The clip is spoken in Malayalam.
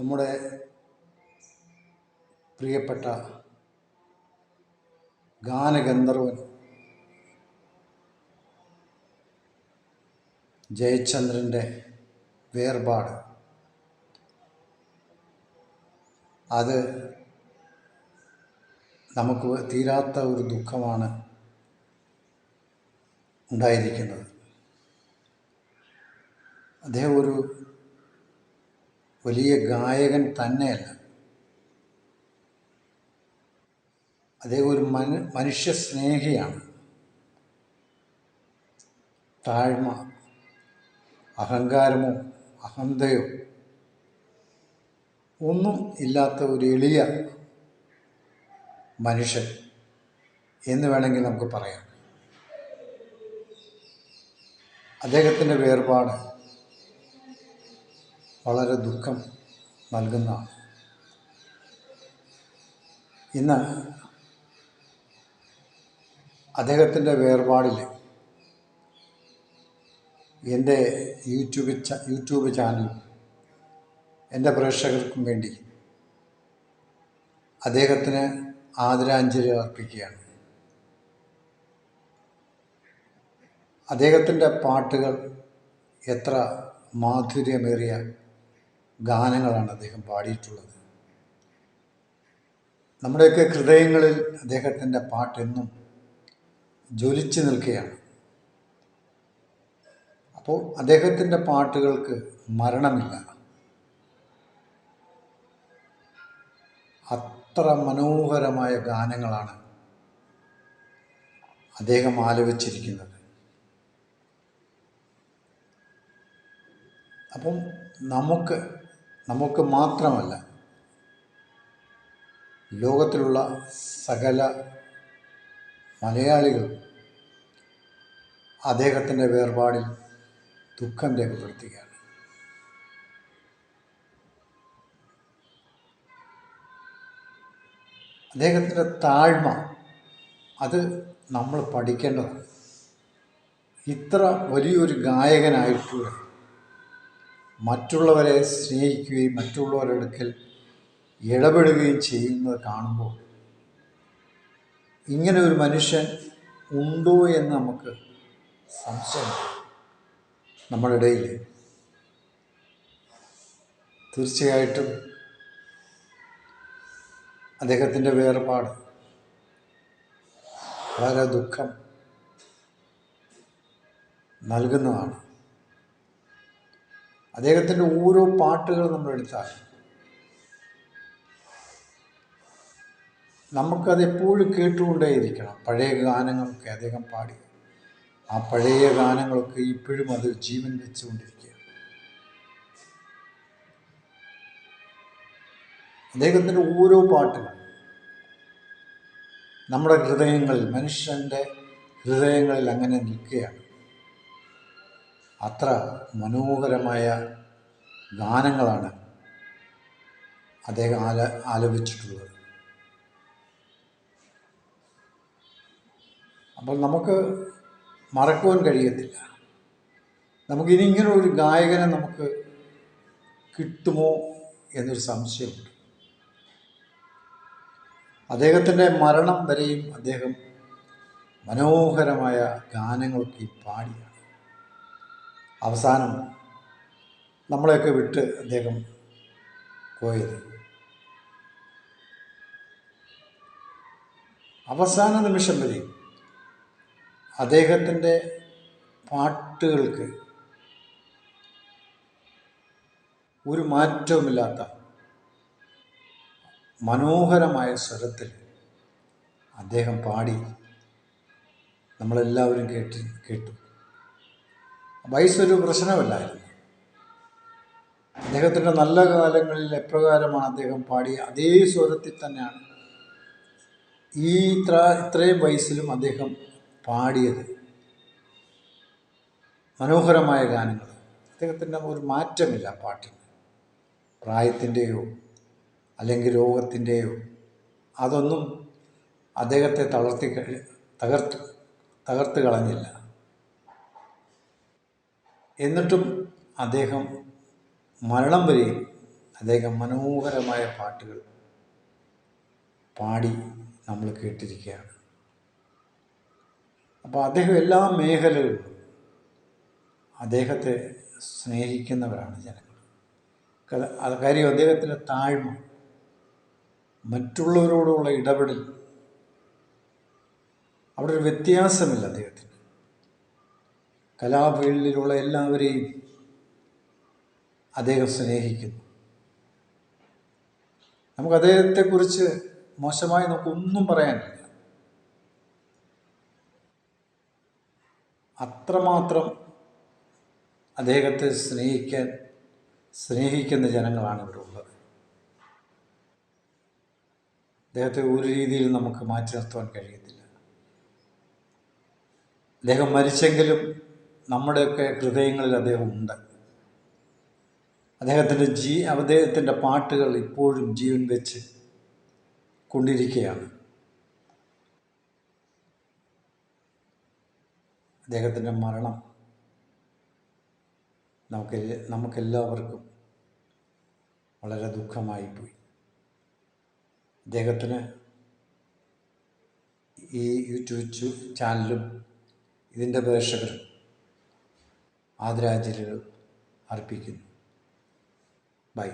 നമ്മുടെ പ്രിയപ്പെട്ട ഗാനഗന്ധർവൻ ജയചന്ദ്രന്റെ വേർപാട്. അത് നമുക്ക് തീരാത്ത ഒരു ദുഃഖമാണ് ഉണ്ടായിരിക്കുന്നത്. അദ്ദേഹം ഒരു വലിയ ഗായകൻ തന്നെയല്ല. അദ്ദേഹം ഒരു മനു മനുഷ്യ സ്നേഹിയാണ്. താഴ്മ അഹങ്കാരമോ അഹന്തയോ ഒന്നും ഇല്ലാത്ത ഒരു എളിയ മനുഷ്യൻ എന്ന് വേണമെങ്കിൽ നമുക്ക് പറയാം. അദ്ദേഹത്തിന്റെ വേർപാട് വളരെ ദുഃഖം നൽകുന്ന ഇന്ന് അദ്ദേഹത്തിന്റെ വേർപാടിൽ എന്റെ യൂട്യൂബ് യൂട്യൂബ് ചാനൽ എന്റെ പ്രേക്ഷകർക്കും വേണ്ടി അദ്ദേഹത്തിന് ആദരാഞ്ജലി അർപ്പിക്കുകയാണ്. അദ്ദേഹത്തിന്റെ പാട്ടുകൾ എത്ര മാധുര്യമേറിയ ഗാനങ്ങളാണ് അദ്ദേഹം പാടിയിട്ടുള്ളത്. നമ്മുടെയൊക്കെ ഹൃദയങ്ങളിൽ അദ്ദേഹത്തിന്റെ പാട്ടെന്നും ജ്വലിച്ചു നിൽക്കുകയാണ്. അപ്പോൾ അദ്ദേഹത്തിന്റെ പാട്ടുകൾക്ക് മരണമില്ല. അത്ര മനോഹരമായ ഗാനങ്ങളാണ് അദ്ദേഹം ആലപിച്ചിരിക്കുന്നത്. അപ്പം നമുക്ക് നമുക്ക് മാത്രമല്ല ലോകത്തിലുള്ള സകല മലയാളികൾ അദ്ദേഹത്തിന്റെ വേർപാടിൽ ദുഃഖം രേഖപ്പെടുത്തുകയാണ്. അദ്ദേഹത്തിന്റെ താഴ്മ അത് നമ്മൾ പഠിക്കേണ്ടതാണ്. ഇത്ര വലിയൊരു ഗായകനായിട്ടുള്ള മറ്റുള്ളവരെ സ്നേഹിക്കുകയും മറ്റുള്ളവരുടെ അടുക്കൽ ഇടപെടുകയും ചെയ്യുന്നത് കാണുമ്പോൾ ഇങ്ങനെ ഒരു മനുഷ്യൻ ഉണ്ടോ എന്ന് നമുക്ക് സംശയം നമ്മുടെ ഇടയിൽ. തീർച്ചയായിട്ടും അദ്ദേഹത്തിന്റെ വേർപാട് വളരെ ദുഃഖം നൽകുന്നതാണ്. അദ്ദേഹത്തിന്റെ ഓരോ പാട്ടുകൾ നമ്മൾ എടുത്താൽ നമുക്കത് എപ്പോഴും കേട്ടുകൊണ്ടേയിരിക്കണം. പഴയ ഗാനങ്ങളൊക്കെ അദ്ദേഹം പാടി. ആ പഴയ ഗാനങ്ങളൊക്കെ ഇപ്പോഴും അത് ജീവൻ വെച്ചുകൊണ്ടിരിക്കുക അദ്ദേഹത്തിന്റെ ഓരോ പാട്ടുകൾ നമ്മുടെ ഹൃദയങ്ങളിൽ മനുഷ്യന്റെ ഹൃദയങ്ങളിൽ അങ്ങനെ നിൽക്കുകയാണ്. അത്ര മനോഹരമായ ഗാനങ്ങളാണ് അദ്ദേഹം ആല ആലപിച്ചിട്ടുള്ളത്. അപ്പോൾ നമുക്ക് മറക്കുവാൻ കഴിയത്തില്ല. നമുക്കിനി ഇങ്ങനെ ഒരു ഗായകനെ നമുക്ക് കിട്ടുമോ എന്നൊരു സംശയമുണ്ട്. അദ്ദേഹത്തിന്റെ മരണം വരെയും അദ്ദേഹം മനോഹരമായ ഗാനങ്ങളൊക്കെ പാടിയാണ്. അവസാനം നമ്മളെയൊക്കെ വിട്ട് അദ്ദേഹം പോയത്. അവസാന നിമിഷം വരെ അദ്ദേഹത്തിന്റെ പാട്ടുകൾക്ക് ഒരു മാറ്റവുമില്ലാത്ത മനോഹരമായ സ്വരത്തിൽ അദ്ദേഹം പാടി നമ്മളെല്ലാവരും കേട്ട് കേട്ടു. വയസ്സൊരു പ്രശ്നമല്ലായിരുന്നു. അദ്ദേഹത്തിന്റെ നല്ല കാലങ്ങളിൽ എപ്രകാരമാണ് അദ്ദേഹം പാടിയ അതേ സ്വരത്തിൽ തന്നെയാണ് ഈ ഇത്ര ഇത്രയും വയസ്സിലും അദ്ദേഹം പാടിയത്. മനോഹരമായ ഗാനങ്ങൾ. അദ്ദേഹത്തിന്റെ ഒരു മാറ്റമില്ല പാട്ടിന് പ്രായത്തിന്റെയോ അല്ലെങ്കിൽ രോഗത്തിന്റെയോ അതൊന്നും അദ്ദേഹത്തെ തളർത്തി തകർത്ത് തകർത്തു തകർത്ത് കളഞ്ഞില്ല. എന്നിട്ടും അദ്ദേഹം മരണം വരെയും അദ്ദേഹം മനോഹരമായ പാട്ടുകൾ പാടി നമ്മൾ കേട്ടിരിക്കുകയാണ്. അപ്പോൾ അദ്ദേഹം എല്ലാ മേഖലകളിലും അദ്ദേഹത്തെ സ്നേഹിക്കുന്നവരാണ് ജനങ്ങൾ. കാര്യം അദ്ദേഹത്തിന്റെ താഴ്മ മറ്റുള്ളവരോടുള്ള ഇടപെടൽ അവിടെ ഒരു വ്യത്യാസമില്ല അദ്ദേഹത്തിന്. കലാഫീൽഡിലുള്ള എല്ലാവരെയും അദ്ദേഹം സ്നേഹിക്കുന്നു. നമുക്ക് അദ്ദേഹത്തെക്കുറിച്ച് മോശമായി നമുക്കൊന്നും പറയാനില്ല. അത്രമാത്രം അദ്ദേഹത്തെ സ്നേഹിക്കാൻ സ്നേഹിക്കുന്ന ജനങ്ങളാണ് ഇവിടെ ഉള്ളത്. അദ്ദേഹത്തെ ഒരു രീതിയിൽ നമുക്ക് മാറ്റി നിർത്തുവാൻ കഴിയത്തില്ല. അദ്ദേഹം മരിച്ചെങ്കിലും നമ്മുടെയൊക്കെ ഹൃദയങ്ങളിൽ അദ്ദേഹം ഉണ്ട്. അദ്ദേഹത്തിന്റെ ജീ അദ്ദേഹത്തിന്റെ പാട്ടുകൾ ഇപ്പോഴും ജീവൻ വെച്ച് കൊണ്ടിരിക്കുകയാണ്. അദ്ദേഹത്തിന്റെ മരണം നമുക്ക് നമുക്കെല്ലാവർക്കും വളരെ ദുഃഖമായി പോയി അദ്ദേഹത്തിന് ഈ യൂട്യൂബ് ചാനലും ഇതിന്റെ പ്രേക്ഷകരും ആദരാഞ്ജലികൾ അർപ്പിക്കുന്നു. ബൈ.